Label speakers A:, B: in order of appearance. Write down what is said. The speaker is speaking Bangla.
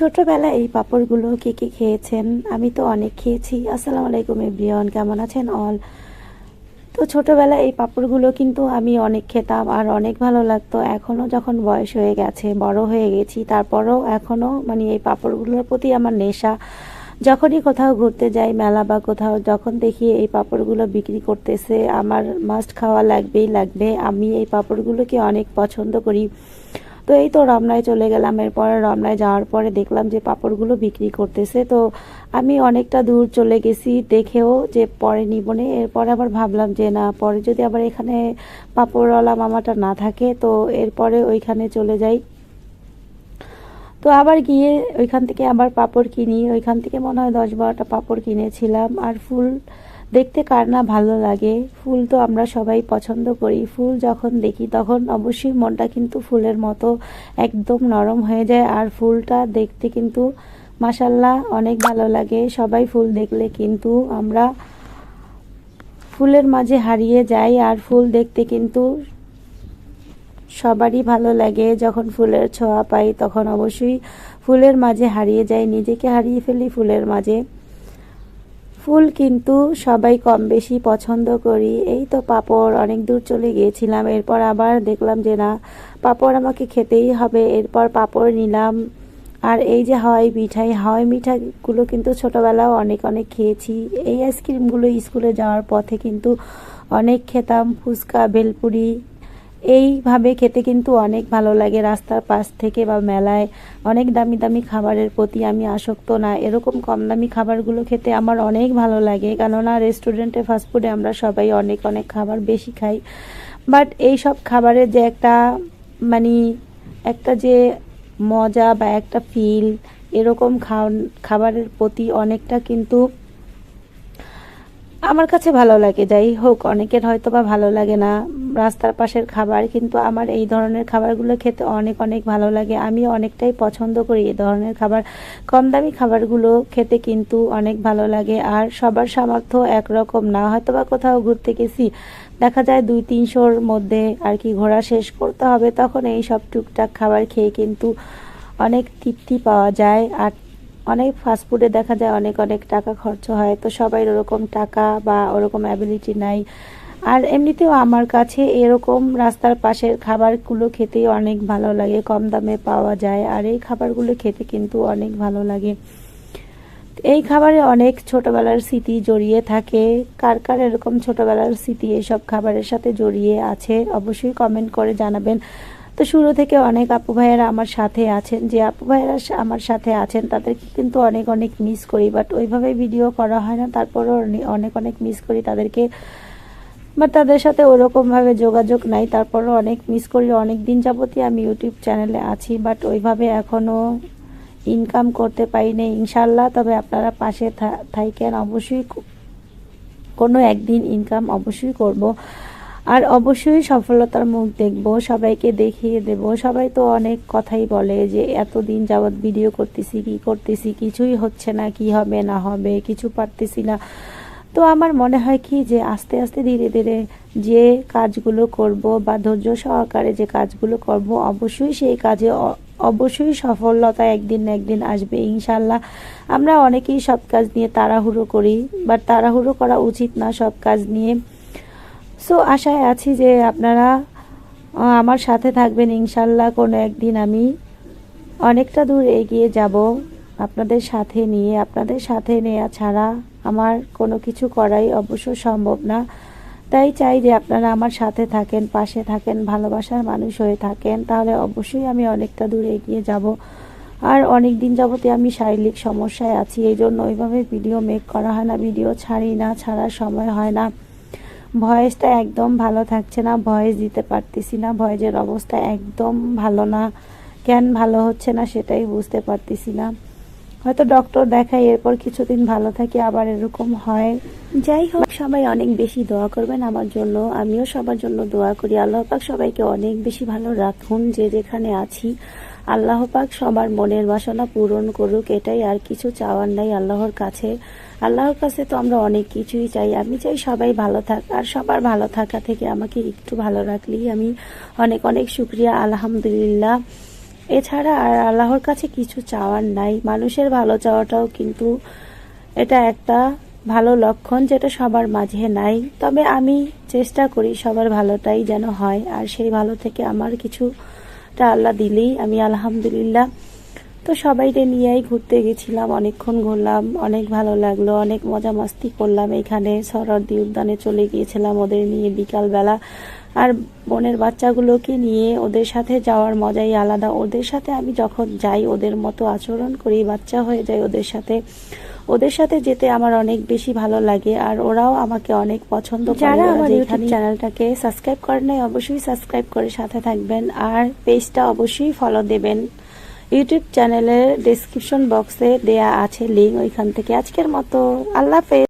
A: ছোটবেলায় এই পাঁপড়গুলো কে কে খেয়েছেন? আমি তো অনেক খেয়েছি। আসসালামু আলাইকুম, এভরিওয়ান। কেমন আছেন অল? তো ছোটবেলায় এই পাঁপড়গুলো কিন্তু আমি অনেক খেতাম আর অনেক ভালো লাগতো। এখনও যখন বয়স হয়ে গেছে, বড় হয়ে গেছি, তারপরেও এখনও মানে এই পাঁপড়গুলোর প্রতি আমার নেশা। যখনই কোথাও ঘুরতে যাই, মেলা বা কোথাও, যখন দেখি এই পাঁপড়গুলো বিক্রি করতেছে, আমার মাস্ট খাওয়া লাগবেই লাগবে। আমি এই পাঁপড়গুলোকে অনেক পছন্দ করি। তো এই তো রমনায় চলে গেলাম। এরপরে রমনায় যাওয়ার পরে দেখলাম যে পাপড়গুলো বিক্রি করতেছে। তো আমি অনেকটা দূর চলে গেছি, দেখেও যে পরে নিবনে এরপরে আবার ভাবলাম যে না, পরে যদি আবার এখানে পাঁপড়ওয়ালা মামাটা না থাকে, তো এরপরে ওইখানে চলে যাই। তো আবার গিয়ে ওইখান থেকে আবার পাপড় কিনি। ওইখান থেকে মনে হয় দশ বারোটা পাপড় কিনেছিলাম। আর ফুল দেখতে কার না ভালো লাগে। ফুল তো আমরা সবাই পছন্দ করি। ফুল যখন দেখি তখন অবশ্যই মনটা কিন্তু ফুলের মতো একদম নরম হয়ে যায়। আর ফুলটা দেখতে কিন্তু মাসাল্লাহ অনেক ভালো লাগে। সবাই ফুল দেখলে কিন্তু আমরা ফুলের মাঝে হারিয়ে যাই। আর ফুল দেখতে কিন্তু সবারই ভালো লাগে। যখন ফুলের ছোঁয়া পাই তখন অবশ্যই ফুলের মাঝে হারিয়ে যাই। নিজেকে হারিয়ে ফেলি ফুলের মাঝে। ফুল কিন্তু সবাই কম বেশি পছন্দ করি। এই তো পাপড়, অনেক দূর চলে গিয়েছিলাম। এরপর আবার দেখলাম যে না, পাপড় আমাকে খেতেই হবে। এরপর পাপড় নিলাম। আর এই যে হাওয়াই মিঠাই হাওয়াই মিঠাইগুলো কিন্তু ছোটোবেলাও অনেক অনেক খেয়েছি। এই আইসক্রিমগুলো স্কুলে যাওয়ার পথে কিন্তু অনেক খেতাম। ফুচকা, ভেলপুরি এইভাবে খেতে কিন্তু অনেক ভালো লাগে। রাস্তার পাশ থেকে বা মেলায় অনেক দামি দামি খাবারের প্রতি আমি আসক্ত না। এরকম কম দামি খাবারগুলো খেতে আমার অনেক ভালো লাগে। কেননা রেস্টুরেন্টে ফাস্টফুডে আমরা সবাই অনেক অনেক খাবার বেশি খাই। বাট এই সব খাবারের যে একটা মানে একটা যে মজা বা একটা ফিল এরকম খাবারের প্রতি অনেকটা কিন্তু আমার কাছে ভালো লাগে, যাই হোক, অনেকের হয়তো বা ভালো লাগে না। রাস্তার পাশের খাবার, কিন্তু আমার এই ধরনের খাবারগুলো খেতে অনেক অনেক ভালো লাগে। আমি অনেকটাই পছন্দ করি এই ধরনের খাবার। কম দামি খাবারগুলো খেতে কিন্তু অনেক ভালো লাগে, আর সবার সামর্থ্য একরকম না। হয়তো বা কোথাও ঘুরতে গেছি, দেখা যায় দুই, তিনশোর মধ্যে আর কি ঘোরা শেষ করতে হবে, তখন এই সব টুকটাক খাবার খেয়ে কিন্তু অনেক তৃপ্তি পাওয়া যায়। আর অনেক ফাস্টফুডে দেখা যায় অনেক অনেক টাকা খরচ হয়, তো সবাই ওরকম টাকা বা ওরকম অ্যাবিলিটি নাই। আর এমনিতেও আমার কাছে এরকম রাস্তার পাশের খাবারগুলো খেতেই অনেক ভালো লাগে, কম দামে পাওয়া যায়, আর এই খাবারগুলো খেতে কিন্তু অনেক ভালো লাগে। এই খাবারে অনেক ছোটবেলার স্মৃতি জড়িয়ে থাকে, কার কার এরকম ছোটবেলার স্মৃতি এসব খাবারের সাথে জড়িয়ে আছে, অবশ্যই কমেন্ট করে জানাবেন। তো শুরু থেকে অনেক আপু ভাইয়েরা আমার সাথে আছেন, যে আপু ভাইয়েরা আমার সাথে আছেন, তাদেরকে কিন্তু অনেক অনেক মিস করি বাট ওইভাবে ভিডিও করা হয় না, তারপরও অনেক অনেক মিস করি তাদেরকে। বা তাদের সাথে ওরকমভাবে যোগাযোগ নাই, তারপরও অনেক মিস করি অনেক দিন যাবতই আমি ইউটিউব চ্যানেলে আছি বাট ওইভাবে এখনও ইনকাম করতে পারিনি ইনশাল্লাহ তবে আপনারা পাশে থাকেন অবশ্যই কোনো একদিন ইনকাম অবশ্যই করব। আর অবশ্যই সফলতার মুখ দেখব, সবাইকে দেখিয়ে দেব। সবাই তো অনেক কথাই বলে যে, এতদিন যাবৎ ভিডিও করতেছি, কি করতেছি, কিছুই হচ্ছে না, কি হবে, না হবে, কিছু পারতেছি না। তো আমার মনে হয় কি যে, আস্তে আস্তে ধীরে ধীরে যে কাজগুলো করব বা ধৈর্য সহকারে যে কাজগুলো করব, অবশ্যই সেই কাজে অবশ্যই সফলতা একদিন না একদিন আসবে, ইনশাল্লাহ। আমরা অনেকেই সব কাজ নিয়ে তাড়াহুড়ো করি, বাট তাড়াহুড়ো করা উচিত না সব কাজ নিয়ে। সো আশায় আছি যে আপনারা আমার সাথে থাকবেন ইনশাল্লাহ কোনো একদিন আমি অনেকটা দূর এগিয়ে যাব আপনাদের সাথে নিয়ে। আপনাদের সাথে নেওয়া ছাড়া আমার কোনো কিছু করাই অবশ্য সম্ভব না। তাই চাই যে আপনারা আমার সাথে থাকেন, পাশে থাকেন, ভালোবাসার মানুষ হয়ে থাকেন। তাহলে অবশ্যই আমি অনেকটা দূর এগিয়ে যাব। আর অনেক দিন যাবতে আমি শারীরিক সমস্যায় আছি, এই জন্য ওইভাবে ভিডিও মেক করা হয় না, ভিডিও ছাড়ি না, ছাড়ার সময় হয় না। ভয়েসটা একদম ভালো থাকছে না, ভয়েস দিতে পারতেছি না, ভয়েসের অবস্থা একদম ভালো না, কেন ভালো হচ্ছে না সেটাই বুঝতে পারতেছি না। হয়তো ডক্টর দেখাই এরপর কিছুদিন ভালো থাকি, আবার এরকম হয়। যাই হোক, সবাই অনেক বেশি দোয়া করবেন আমার জন্য, আমিও সবার জন্য দোয়া করি। আল্লাহ পাক সবাইকে অনেক বেশি ভালো রাখুন, যে যেখানে আছি। আল্লাহ পাক সবার মনের বাসনা পূরণ করুক, এটাই আর কিছু চাওয়ার নাই আল্লাহর কাছে। আল্লাহর কাছে তো আমরা অনেক কিছুই চাই। আমি চাই সবাই ভালো থাক, আর সবার ভালো থাকা থেকে আমাকে একটু ভালো রাখলেই আমি অনেক অনেক শুক্রিয়া, আলহামদুলিল্লাহ। এছাড়া আর আল্লাহর কাছে কিছু চাওয়ার নাই। মানুষের ভালো চাওয়াটাও কিন্তু এটা একটা ভালো লক্ষণ যেটা সবার মাঝে নাই। তবে আমি চেষ্টা করি সবার ভালোটাই যেন হয়, আর সেই ভালো থেকে আমার কিছুটা আল্লাহ দিলেই, আমি আলহামদুলিল্লাহ। তো সবাইকে নিয়েই ঘুরতে গেছিলাম, অনেকক্ষণ ঘুরলাম, অনেক ভালো লাগল, অনেক মজা মাস্তি করলাম এখানে। সরদ্দি উদ্যানে চলে গিয়েছিলাম ওদের নিয়ে বিকালবেলা। আর বোনের বাচ্চাগুলোকে নিয়ে ওদের সাথে যাওয়ার মজাই আলাদা। ওদের সাথে আমি যখন যাই, ওদের মতো আচরণ করি, বাচ্চা হয়ে যায় ওদের সাথে। ওদের সাথে যেতে আমার অনেক বেশি ভালো লাগে আর ওরাও আমাকে অনেক পছন্দ করে।
B: যারা আমার ইউটিউব
A: চ্যানেলটাকে সাবস্ক্রাইব করে নাই অবশ্যই সাবস্ক্রাইব করে সাথে থাকবেন আর পেজটা অবশ্যই ফলো দেবেন। ইউটিউব চ্যানেলের ডেসক্রিপশন বক্সে দেয়া আছে লিঙ্ক ওইখান থেকে। আজকের মতো আল্লাহ হাফেজ।